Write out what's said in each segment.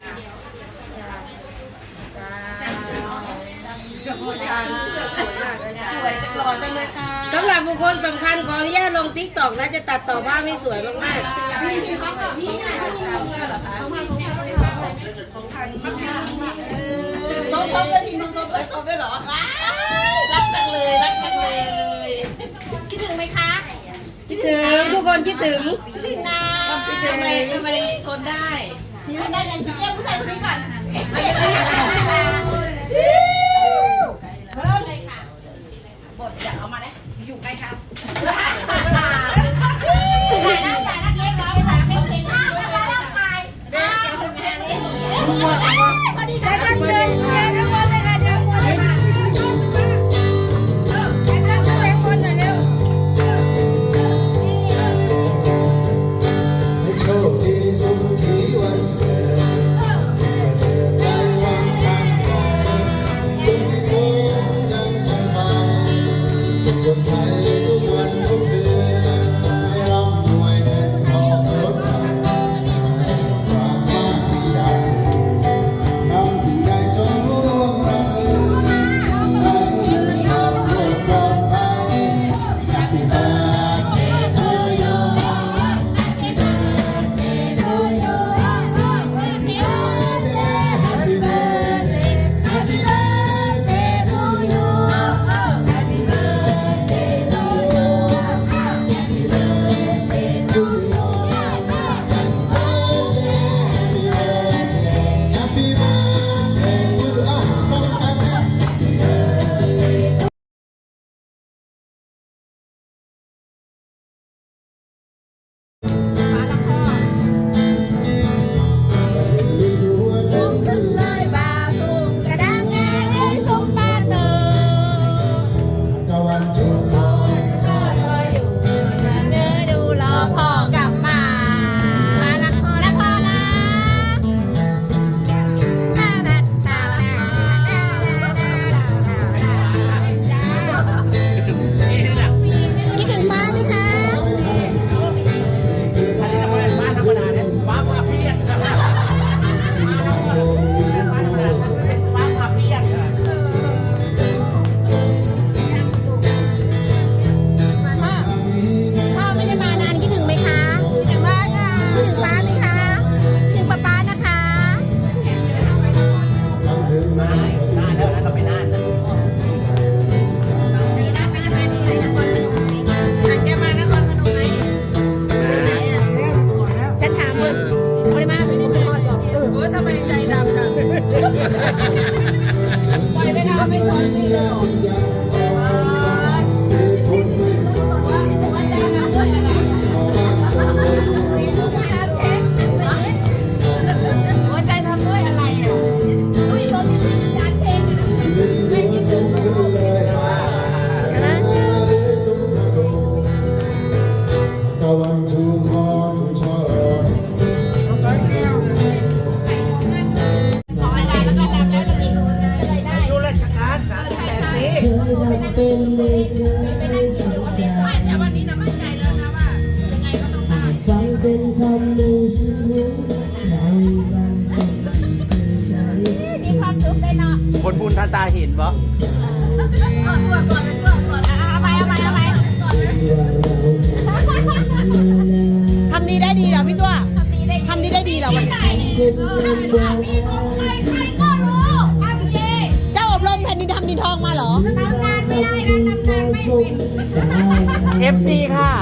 สวยจังหงคำหรับบุคคลสำคัญขออนุญาตลงทิกตอกนะจะตัดต่อภาพให้สวยมากๆาพี่ไหนพี่เขาเหองะเขามาเขาเขาป็นทีปโซนด้วยหรอรักจังเลยรักจังเลย คิดถึงไหมคะคิดถึงทุกคนคิดถึงคิดถึงทำไมทำไมทนได้ ได้เลยเรียกผู้ชายคนนี้ก่อน ทองมาเหรอ ตำเอฟซีค่ะ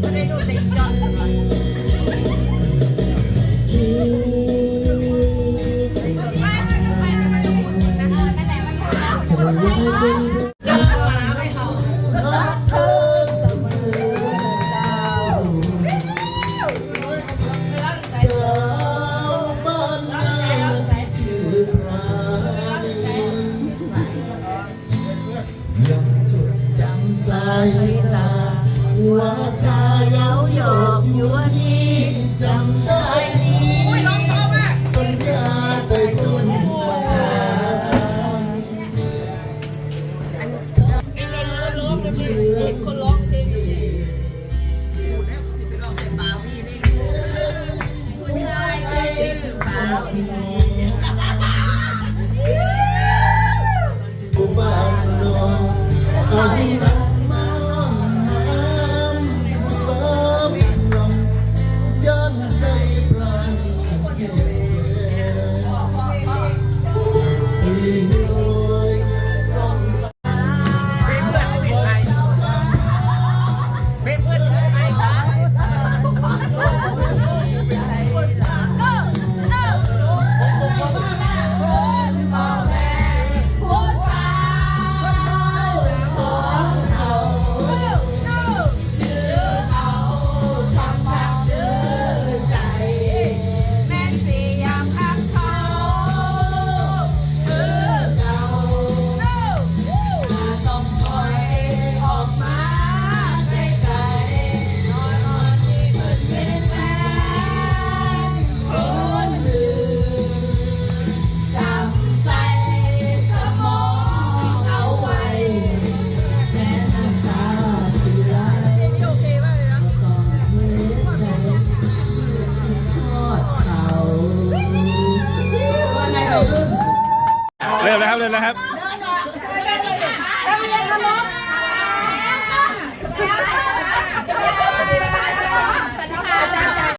ไม่ได้ดูต่อีจอ ตาหัวใจเย้าหยอกยัวที่ เลยนะครับเดินออกเดินไปดินักเรียนเคารพ